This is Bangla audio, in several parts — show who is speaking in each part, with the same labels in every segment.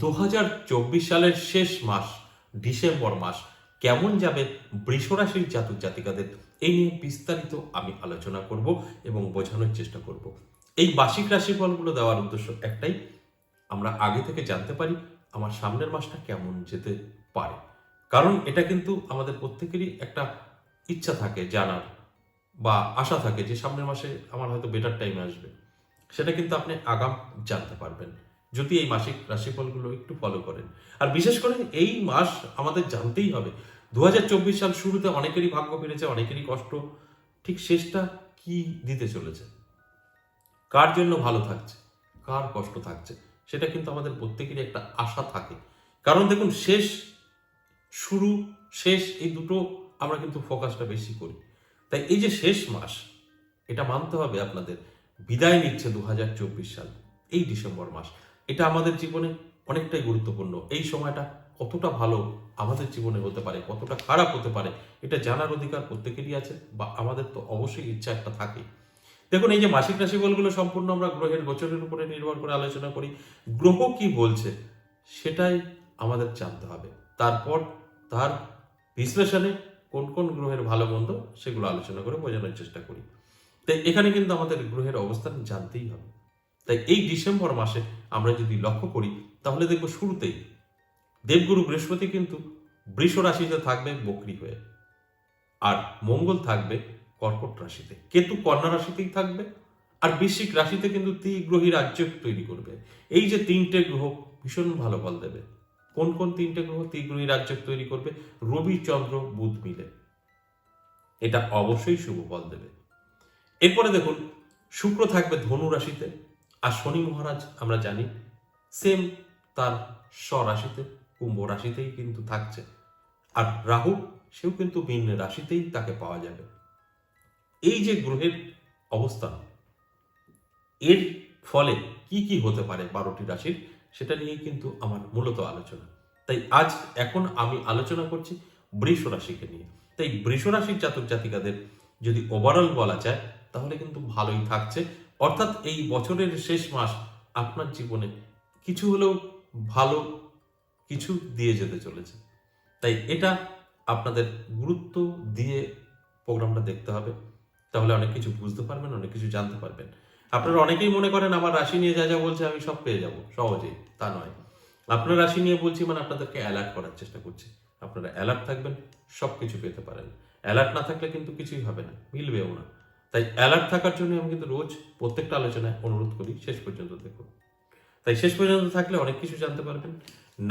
Speaker 1: দু হাজার চব্বিশ সালের শেষ মাস, ডিসেম্বর মাস, কেমন যাবে বৃষরাশির জাতক জাতিকাদের? এই নিয়ে বিস্তারিত আমি আলোচনা করব এবং বোঝানোর চেষ্টা করব। এই মাসিক রাশিফলগুলো দেওয়ার উদ্দেশ্য একটাই, আমরা আগে থেকে জানতে পারি আমার সামনের মাসটা কেমন যেতে পারে। কারণ এটা কিন্তু আমাদের প্রত্যেকেরই একটা ইচ্ছা থাকে, জানার বা আশা থাকে যে সামনের মাসে আমার হয়তো বেটার টাইম আসবে। সেটা কিন্তু আপনি আগাম জানতে পারবেন। যদি এই মাসিক রাশিফলগুলো একটু ফলো করেন। আর বিশেষ করে এই মাস আমাদের জানতেই হবে, দুহাজার চব্বিশ সাল শুরুতে অনেকেরই ভাগ্য ফিরেছে অনেকেরই কষ্ট, ঠিক শেষটা কি দিতে চলেছে? কার জন্য ভালো থাকছে? কার কষ্ট থাকছে? সেটা কিন্তু আমাদের প্রত্যেকেরই একটা আশা থাকে। কারণ দেখুন, শেষ শুরু, শেষ এই দুটো আমরা কিন্তু ফোকাসটা বেশি করি। তাই এই যে শেষ মাস, এটা মানতে হবে আপনাদের, বিদায় নিচ্ছে দু হাজার চব্বিশ সাল, এই ডিসেম্বর মাস। এটা আমাদের জীবনে অনেকটাই গুরুত্বপূর্ণ। এই সময়টা কতটা ভালো আমাদের জীবনে হতে পারে, কতটা খারাপ হতে পারে, এটা জানার অধিকার প্রত্যেকেরই আছে বা আমাদের তো অবশ্যই ইচ্ছা একটা থাকে। দেখুন, এই যে মাসিক রাশিফলগুলো সম্পূর্ণ আমরা গ্রহের গোচরের উপরে নির্ভর করে আলোচনা করি। গ্রহ কি বলছে সেটাই আমাদের জানতে হবে। তারপর, তার বিশ্লেষণে কোন কোন গ্রহের ভালো, মন্দ সেগুলো আলোচনা করে বোঝানোর চেষ্টা করি। তাই এখানে কিন্তু আমাদের গ্রহের অবস্থান জানতেই হবে। তাই এই ডিসেম্বর মাসে আমরা যদি লক্ষ্য করি, তাহলে দেখব শুরুতেই দেবগুরু বৃহস্পতি কিন্তু বৃষ রাশিতে থাকবে বকরি হয়ে আর মঙ্গল থাকবে কর্কট রাশিতে। কেতু কন্যা রাশিতেই থাকবে আর বৃশ্চিক রাশিতে কিন্তু ত্রিগ্রহী রাজ্য তৈরি করবে। এই যে তিনটে গ্রহ ভীষণ ভালো ফল দেবে। কোন কোন তিনটে গ্রহ ত্রিগ্রহী রাজ্য তৈরি করবে? রবি, চন্দ্র, বুধ মিলে। এটা অবশ্যই শুভ ফল দেবে। এরপরে দেখুন, শুক্র থাকবে ধনু রাশিতে। আর শনি মহারাজ, আমরা জানি সেম তার স্বরাশিতে, কুম্ভ রাশিতেই কিন্তু থাকছে। আর রাহু, সেও কিন্তু মীন রাশিতেই তাকে পাওয়া যাবে। এই যে গ্রহের অবস্থান, এর ফলে কি কি হতে পারে বারোটি রাশির, সেটা নিয়ে কিন্তু আমার মূলত আলোচনা। তাই আজ এখন আমি আলোচনা করছি বৃষ রাশিকে নিয়ে। তাই বৃষ রাশির জাতক জাতিকাদের যদি ওভারঅল বলা যায়, তাহলে কিন্তু ভালোই থাকছে। অর্থাৎ এই বছরের শেষ মাস আপনার জীবনে কিছু হলেও ভালো কিছু দিয়ে যেতে চলেছে। তাই এটা আপনাদের গুরুত্ব দিয়ে প্রোগ্রামটা দেখতে হবে। তাহলে অনেক কিছু বুঝতে পারবেন, অনেক কিছু জানতে পারবেন। আপনারা অনেকেই মনে করেন, আমার রাশি নিয়ে যা যা বলছে আমি সব পেয়ে যাব। সহজেই, তা নয়। আপনার রাশি নিয়ে বলছি মানে আপনাদেরকে অ্যালার্ট করার চেষ্টা করছি। আপনারা অ্যালার্ট থাকবেন সব কিছু পেতে পারেন। অ্যালার্ট না থাকলে কিন্তু কিছুই হবে না, মিলবেও না। তাই অ্যালার্ট থাকার জন্য আমি কিন্তু রোজ প্রত্যেকটা আলোচনায় অনুরোধ করি শেষ পর্যন্ত দেখুন। তাই শেষ পর্যন্ত থাকলে অনেক কিছু জানতে পারবেন।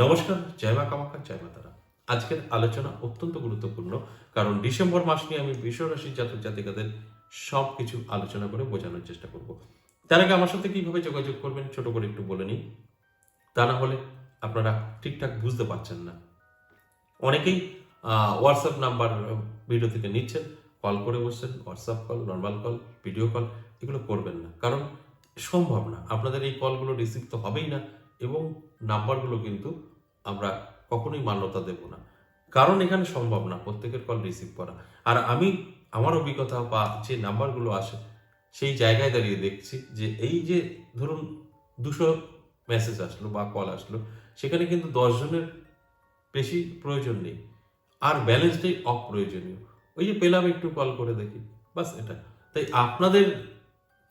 Speaker 1: নমস্কার, জয় মা কামাখ্যা জয় মা তারা। আজকের আলোচনা অত্যন্ত গুরুত্বপূর্ণ, কারণ ডিসেম্বর মাস নিয়ে আমি বিশ্ব রাশির জাতক জাতিকাদের সব কিছু আলোচনা করে বোঝানোর চেষ্টা করব। তার আগে আমার সাথে কীভাবে যোগাযোগ করবেন ছোট করে একটু বলে নিই। তা না হলে আপনারা ঠিকঠাক বুঝতে পারছেন না। অনেকেই হোয়াটসঅ্যাপ নাম্বার ভিডিও থেকে নিচ্ছেন। কল করে বসছেন WhatsApp call normal call video call এগুলো করবেন না। কারণ সম্ভব না। আপনাদের এই কলগুলো রিসিভ তো হবেই না এবং নাম্বারগুলো কিন্তু আমরা কখনোই মান্যতা দেব না। কারণ এখানে সম্ভব না প্রত্যেকের কল রিসিভ করা। আর আমি আমার অভিজ্ঞতা বা যে নাম্বারগুলো আসে, সেই জায়গায় দাঁড়িয়ে দেখছি যে এই যে ধরুন দুশো মেসেজ আসলো বা কল আসলো, সেখানে কিন্তু দশজনের বেশি প্রয়োজন নেই। আর ব্যালেন্সটাই অপ্রয়োজনীয়। ওই যে পেলাম একটু কল করে দেখি। বাস এটা। তাই আপনাদের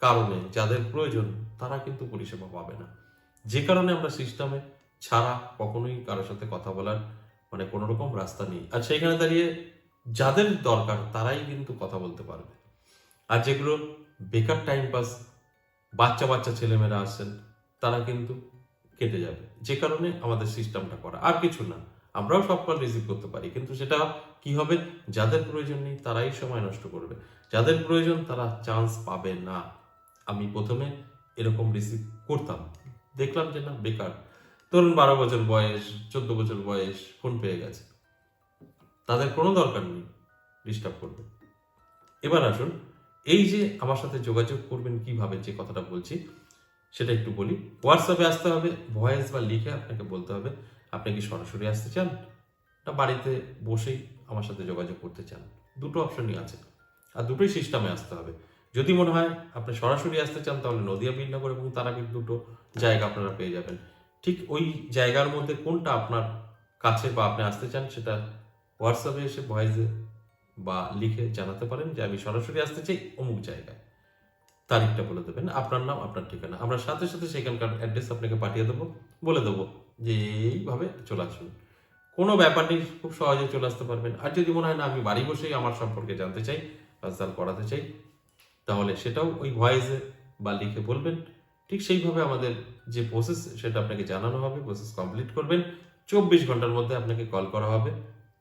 Speaker 1: কারণে, যাদের প্রয়োজন, তারা কিন্তু পরিষেবা পাবে না। যে কারণে আমরা সিস্টেমে ছাড়া কখনোই কারোর সাথে কথা বলার মানে কোনো রকম রাস্তা নেই। আর সেইখানে দাঁড়িয়ে যাদের দরকার, তারাই কিন্তু কথা বলতে পারবে। আর যেগুলো বেকার টাইম পাস বাচ্চা বাচ্চা ছেলেমেয়েরা আসছেন, তারা কিন্তু কেটে যাবে। যে কারণে আমাদের সিস্টেমটা করা। আর কিছু না। আমরাও সব কল রিসিভ করতে পারি। কিন্তু সেটা কি হবে? যাদের প্রয়োজন নেই, তারাই সময় নষ্ট করবে। যাদের প্রয়োজন, তারা চান্স পাবে না। আমি প্রথমে এরকম রিসিভ করতাম। দেখলাম যে না, বেকার। ধরুন বারো বছর বয়স, চোদ্দ বছর বয়স ফোন পেয়ে গেছে। তাদের কোনো দরকার নেই ডিস্টার্ব করবে এবার আসুন, এই যে আমার সাথে যোগাযোগ করবেন কীভাবে, যে কথাটা বলছি, সেটা একটু বলি। হোয়াটসঅ্যাপে আসতে হবে ভয়েস বা লিখে আপনাকে বলতে হবে আপনি কি সরাসরি আসতে চান? না, বাড়িতে বসেই আমার সাথে যোগাযোগ করতে চান। দুটো অপশনই আছে। আর দুটোই সিস্টেমে আসতে হবে। যদি মনে হয় আপনি সরাসরি আসতে চান, তাহলে নদিয়া বীরনগর এবং তারাপীঠ দুটো জায়গা আপনারা পেয়ে যাবেন। ঠিক ওই জায়গার মধ্যে কোনটা আপনার কাছে বা আপনি আসতে চান, সেটা হোয়াটসঅ্যাপে এসে ভয়েসে বা লিখে জানাতে পারেন যে, আমি সরাসরি আসতে চাই অমুক জায়গায়। তারিখটা বলে দেবেন। আপনার নাম, আপনার ঠিকানা। আমরা সাথে সাথে সেখানকার অ্যাড্রেস আপনাকে পাঠিয়ে দেবো, বলে দেবো। যে এইভাবে চলে আসুন কোনো ব্যাপার নেই, খুব সহজে চলে আসতে পারবেন। আর যদি মনে হয় না, আমি বাড়ি বসেই আমার সম্পর্কে জানতে চাই কাজদাল করাতে চাই, তাহলে সেটাও ওই ভয়েসে বা লিখে বলবেন। ঠিক সেইভাবে আমাদের যে প্রসেস সেটা আপনাকে জানানো হবে প্রসেস কমপ্লিট করবেন। চব্বিশ ঘণ্টার মধ্যে আপনাকে কল করা হবে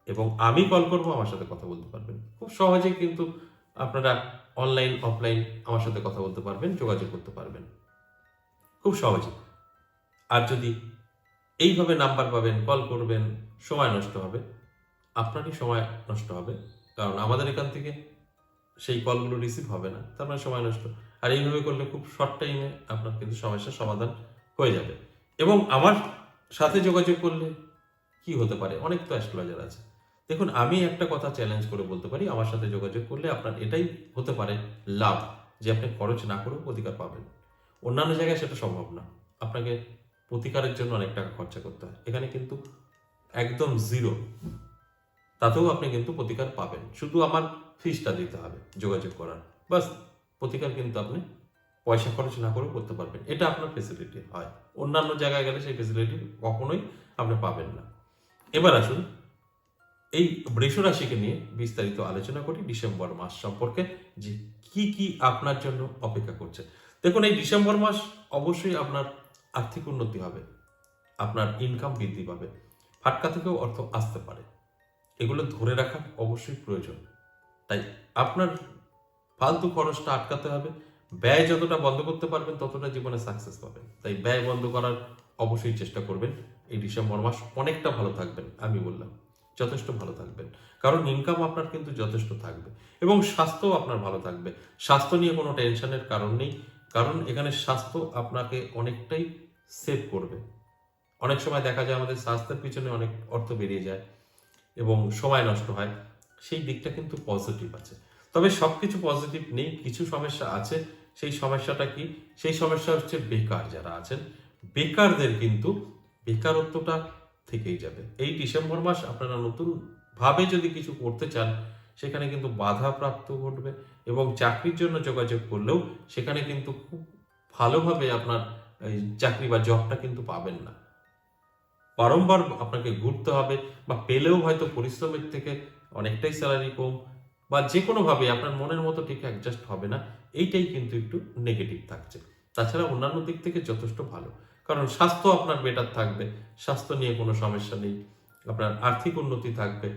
Speaker 1: এবং আমি কল করব, আমার সাথে কথা বলতে পারবেন। খুব সহজেই কিন্তু আপনারা অনলাইন অফলাইন আমার সাথে কথা বলতে পারবেন, যোগাযোগ করতে পারবেন। খুব সহজে। আর যদি এইভাবে নাম্বার পাবেন, কল করবেন, সময় নষ্ট হবে। আপনারই সময় নষ্ট হবে, কারণ আমাদের এখান থেকে সেই কলগুলো রিসিভ হবে না, তার মানে সময় নষ্ট। আর এইভাবে করলে খুব শর্ট টাইমে আপনার কিন্তু সমস্যার সমাধান হয়ে যাবে। এবং আমার সাথে যোগাযোগ করলে কি হতে পারে? অনেক তো অ্যাস্ট্রোলজার আছে। দেখুন, আমি একটা কথা চ্যালেঞ্জ করে বলতে পারি, আমার সাথে যোগাযোগ করলে আপনার এটাই হতে পারে লাভ, যে আপনি খরচ না করেও অধিকার পাবেন। অন্যান্য জায়গায় সেটা সম্ভব না। আপনাকে প্রতিকারের জন্য অনেক টাকা খরচা করতে হয়। এখানে কিন্তু একদম জিরো তাতেও আপনি কিন্তু প্রতিকার পাবেন। শুধু আমার ফিসটা দিতে হবে যোগাযোগ করার। বাস, প্রতিকার কিন্তু আপনি পয়সা খরচ না করেও করতে পারবেন। এটা আপনার ফেসিলিটি হয়। অন্যান্য জায়গায় গেলে সেই ফেসিলিটি কখনোই আপনি পাবেন না। এবার আসুন, এই বৃষ রাশিকে নিয়ে বিস্তারিত আলোচনা করি ডিসেম্বর মাস সম্পর্কে যে কি কি আপনার জন্য অপেক্ষা করছে। দেখুন, এই ডিসেম্বর মাস অবশ্যই আপনার আর্থিক উন্নতি হবে, আপনার ইনকাম বৃদ্ধি পাবে, ফাটকা থেকেও অর্থ আসতে পারে। এগুলো ধরে রাখা অবশ্যই প্রয়োজন। তাই আপনার ফালতু খরচটা আটকাতে হবে, ব্যয় যতটা বন্ধ করতে পারবেন, ততটা জীবনে সাকসেস পাবেন। তাই ব্যয় বন্ধ করার অবশ্যই চেষ্টা করবেন। এই ডিসেম্বর মাস অনেকটা ভালো থাকবেন, আমি বললাম। যথেষ্ট ভালো থাকবেন। কারণ ইনকাম আপনার কিন্তু যথেষ্ট থাকবে এবং স্বাস্থ্যও আপনার ভালো থাকবে। স্বাস্থ্য নিয়ে কোনো টেনশনের কারণ নেই। কারণ এখানে স্বাস্থ্য আপনাকে অনেকটাই সেভ করবে। অনেক সময় দেখা যায় আমাদের স্বাস্থ্যের পিছনে অনেক অর্থ বেরিয়ে যায় এবং সময় নষ্ট হয়, সেই দিকটা কিন্তু পজিটিভ আছে। তবে সব কিছু পজিটিভ নেই, কিছু সমস্যা আছে। সেই সমস্যাটা কি? সেই সমস্যা হচ্ছে বেকার যারা আছেন। বেকারদের কিন্তু বেকারত্বটা থেকেই যাবে। এই ডিসেম্বর মাস আপনারা নতুন ভাবে যদি কিছু করতে চান সেখানে কিন্তু বাধাপ্রাপ্ত ঘটবে এবং চাকরির জন্য যোগাযোগ করলেও সেখানে কিন্তু খুব ভালোভাবে আপনার চাকরি বা জবটা কিন্তু পাবেন না। বারংবার আপনাকে ঘুরতে হবে বা পেলেও হয়তো পরিশ্রমের থেকে অনেকটাই স্যালারি কম বা যে কোনোভাবে আপনার মনের মতো ঠিক অ্যাডজাস্ট হবে না, এইটাই কিন্তু একটু নেগেটিভ থাকছে। তাছাড়া অন্যান্য দিক থেকে যথেষ্ট ভালো। কারণ স্বাস্থ্য আপনার বেটার থাকবে, স্বাস্থ্য নিয়ে কোনো সমস্যা নেই, আপনার আর্থিক উন্নতি থাকবে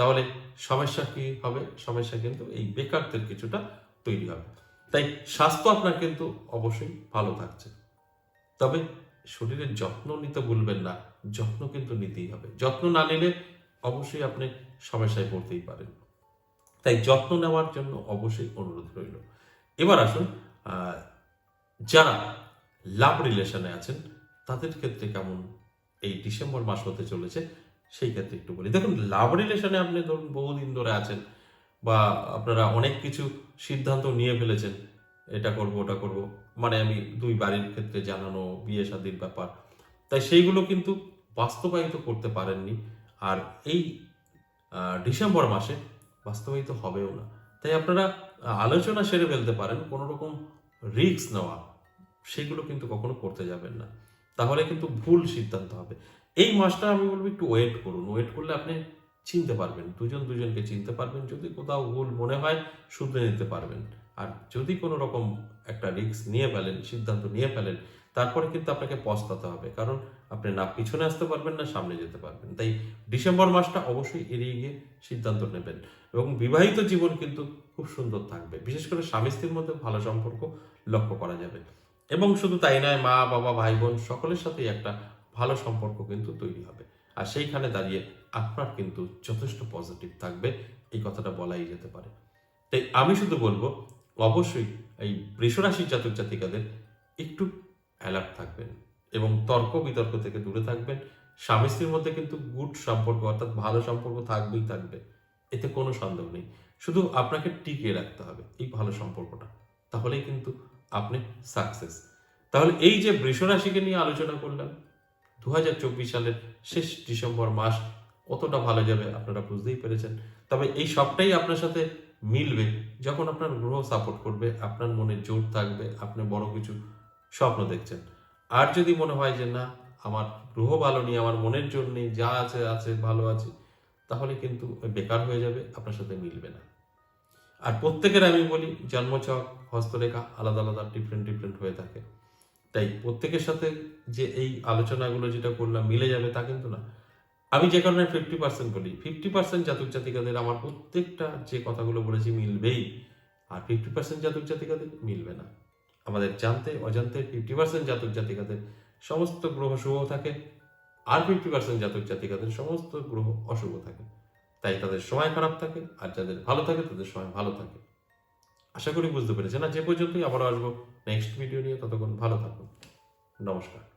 Speaker 1: তাহলে সমস্যা কি হবে? সমস্যা কিন্তু এই বেকারদের কিছুটা তৈরি হবে। তাই স্বাস্থ্য আপনার কিন্তু অবশ্যই ভালো থাকছে। তবে শরীরের যত্ন নিতে ভুলবেন না। যত্ন কিন্তু নিতেই হবে। যত্ন না নিলে অবশ্যই আপনি সমস্যায় পড়তেই পারেন। তাই যত্ন নেওয়ার জন্য অবশ্যই অনুরোধ রইল। এবার আসুন যারা লাভ রিলেশনে আছেন, তাদের ক্ষেত্রে কেমন এই ডিসেম্বর মাস হতে চলেছে? সেই ক্ষেত্রে একটু বলি। দেখুন লাভ রিলেশনে আপনি ধরুন বহুদিন ধরে আছেন বা আপনারা অনেক কিছু সিদ্ধান্ত নিয়ে ফেলেছেন। এটা করব, ওটা করব। মানে আমি দুই বাড়ির ক্ষেত্রে জানানো, বিয়ে শাদীর ব্যাপার। তাই সেইগুলো কিন্তু বাস্তবায়িত করতে পারেননি। আর এই ডিসেম্বর মাসে বাস্তবায়িত হবেও না। তাই আপনারা আলোচনা সেরে ফেলতে পারেন। কোনো রকম রিস্ক নেওয়া, সেগুলো কিন্তু কখনো করতে যাবেন না। তাহলে কিন্তু ভুল সিদ্ধান্ত হবে। এই মাসটা আমি বলব একটু ওয়েট করুন। ওয়েট করলে আপনি চিনতে পারবেন। দুজন দুজনকে চিনতে পারবেন। যদি কোথাও ভুল মনে হয়, শুধরে নিতে পারবেন। আর যদি কোনো রকম একটা রিস্ক নিয়ে ফেলেন, সিদ্ধান্ত নিয়ে ফেলেন, তারপরে কিন্তু আপনাকে পস্তাতে হবে। কারণ আপনি না পিছনে আসতে পারবেন না, সামনে যেতে পারবেন। তাই ডিসেম্বর মাসটা অবশ্যই এড়িয়ে গিয়ে সিদ্ধান্ত নেবেন। এবং বিবাহিত জীবন কিন্তু খুব সুন্দর থাকবে। বিশেষ করে স্বামী স্ত্রীর মধ্যে ভালো সম্পর্ক লক্ষ্য করা যাবে। এবং শুধু তাই নয়, মা, বাবা, ভাই, বোন সকলের সাথেই একটা ভালো সম্পর্ক কিন্তু তৈরি হবে। আর সেইখানে দাঁড়িয়ে আপনার কিন্তু যথেষ্ট পজিটিভ থাকবে। এই কথাটা বলাই যেতে পারে। তাই আমি শুধু বলব, অবশ্যই এই বৃষরাশির জাতক জাতিকাদের একটু অ্যালার্ট থাকবেন এবং তর্ক বিতর্ক থেকে দূরে থাকবেন। স্বামী স্ত্রীর মধ্যে কিন্তু গুড সম্পর্ক অর্থাৎ ভালো সম্পর্ক থাকবেই থাকবে। এতে কোনো সন্দেহ নেই। শুধু আপনাকে টিকিয়ে রাখতে হবে এই ভালো সম্পর্কটা। তাহলেই কিন্তু আপনি সাকসেস তাহলে এই যে বৃষ রাশিকে নিয়ে আলোচনা করলাম দু হাজার চব্বিশ সালের শেষ ডিসেম্বর মাস কতটা ভালো যাবে আপনারা বুঝতেই পেরেছেন। তবে এই সবটাই আপনার সাথে মিলবে যখন আপনার গ্রহ সাপোর্ট করবে, আপনার মনে জোর থাকবে, আপনি বড় কিছু স্বপ্ন দেখছেন। আর যদি মনে হয় যে না, আমার গ্রহ ভালো নেই, আমার মনের জোর যা আছে আছে, ভালো আছে, তাহলে কিন্তু বেকার হয়ে যাবে, আপনার সাথে মিলবে না। আর প্রত্যেকের আমি বলি, জন্মছক, হস্তরেখা আলাদা আলাদা ডিফারেন্ট ডিফারেন্ট হয়ে থাকে। তাই প্রত্যেকের সাথে যে এই আলোচনাগুলো যেটা করলাম মিলে যাবে তা কিন্তু না। আমি যে কারণে ফিফটি পার্সেন্ট বলি ফিফটি পার্সেন্ট জাতক জাতিকাদের আমার প্রত্যেকটা যে কথাগুলো বলেছি মিলবেই, আর ফিফটি পার্সেন্ট জাতক জাতিকাদের মিলবে না। আমাদের জানতে, অজান্তে ফিফটি পার্সেন্ট জাতক জাতিকাদের সমস্ত গ্রহ শুভ থাকে, আর ফিফটি পার্সেন্ট জাতক জাতিকাদের সমস্ত গ্রহ অশুভ থাকে। তাই তাদের সময় খারাপ থাকে, আর যাদের ভালো থাকে তাদের সময় ভালো থাকে। আশা করি বুঝতে পেরেছেন। আর যে পর্যন্তই আবারও আসব নেক্সট ভিডিও নিয়ে, ততক্ষণ ভালো থাকুন। নমস্কার।